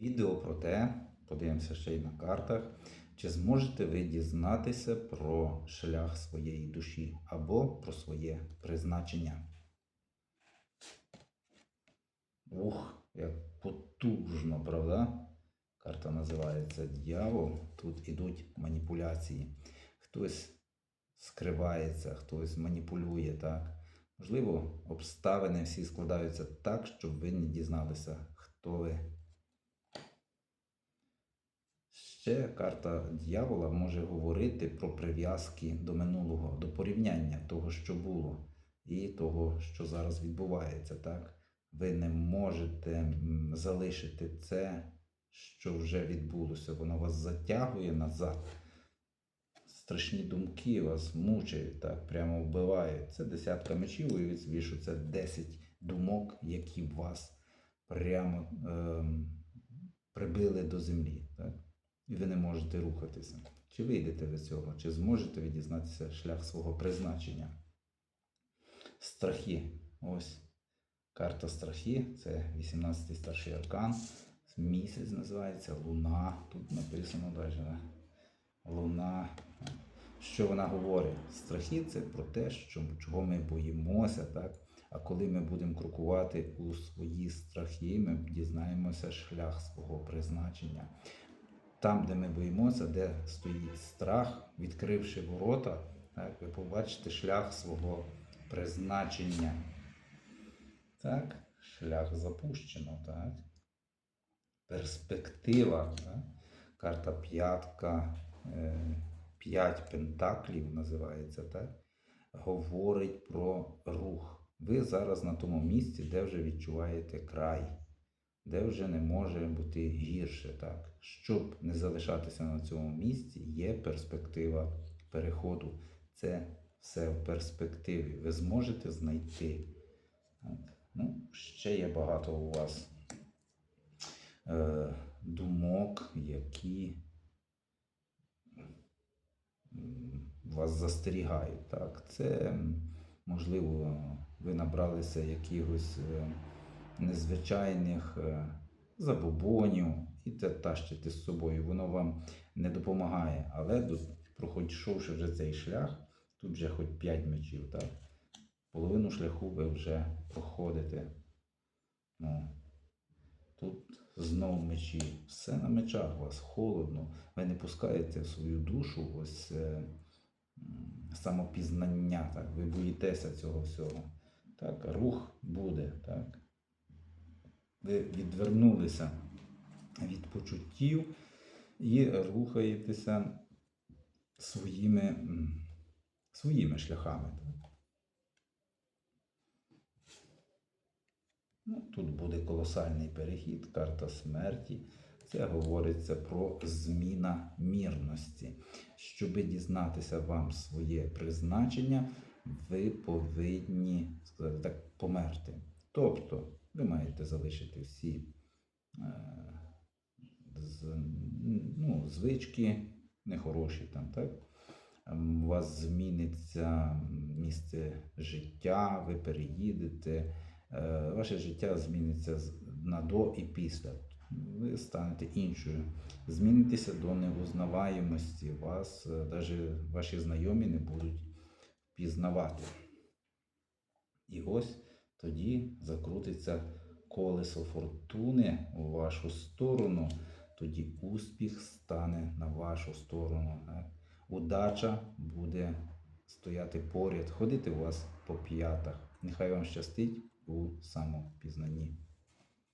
Відео про те, подивимося ще й на картах, чи зможете ви дізнатися про шлях своєї душі або про своє призначення. Ух, як потужно, правда? Карта називається Дьявол. Тут ідуть маніпуляції. Хтось скривається, хтось маніпулює, так? Можливо, обставини всі складаються так, щоб ви не дізналися, хто ви. Ще карта дьявола може говорити про прив'язки до минулого, до порівняння того, що було, і того, що зараз відбувається. Так? Ви не можете залишити це, що вже відбулося. Воно вас затягує назад. Страшні думки вас мучають, так, прямо вбивають. Це десятка мечів, уявіть собі, що це 10 думок, які вас прямо ем, прибили до землі. Так? І ви не можете рухатися. Чи вийдете ви цього, чи зможете ви дізнатися шлях свого призначення? Страхи. Ось карта страхи, це 18-й старший аркан. Місяць називається Луна. Тут написано навіть? Луна. Що вона говорить? Страхи це про те, що, чого ми боїмося, так? А коли ми будемо крокувати у свої страхи, ми дізнаємося шлях свого призначення. Там, де ми боїмося, де стоїть страх, відкривши ворота, так, ви побачите шлях свого призначення. Так, шлях запущено, так. Перспектива. Так? Карта п'ятка, е, п'ять пентаклів називається, так? говорить про рух. Ви зараз на тому місці, де вже відчуваєте край де вже не може бути гірше. Так? Щоб не залишатися на цьому місці, є перспектива переходу. Це все в перспективі. Ви зможете знайти. Так. Ну, Ще є багато у вас е, думок, які вас застерігають. Так? Це, можливо, ви набралися якихось. Е, незвичайних е, забобонів і те тащите з собою. Воно вам не допомагає. Але до- проходивши вже цей шлях, тут вже хоч 5 мечів, так? половину шляху ви вже проходите. Ну, тут знов мечі. Все на мечах у вас холодно. Ви не пускаєте в свою душу ось е, самопізнання. Так? Ви боїтеся цього всього. Так, рух буде, так? Ви відвернулися від почуттів і рухаєтеся своїми, своїми шляхами. Ну, тут буде колосальний перехід, карта смерті. Це говориться про зміна мірності. Щоб дізнатися вам своє призначення, ви повинні сказати так, померти. Тобто залишити всі е, ну, звички нехороші там, так? Ем, У вас зміниться місце життя, ви переїдете, е, ваше життя зміниться на до і після. Ви станете іншою. Змінитеся до невузнаваємості. Вас навіть ваші знайомі не будуть пізнавати. І ось тоді закрутиться колесо фортуни у вашу сторону, тоді успіх стане на вашу сторону. Удача буде стояти поряд, ходити у вас по п'ятах. Нехай вам щастить у самопізнанні.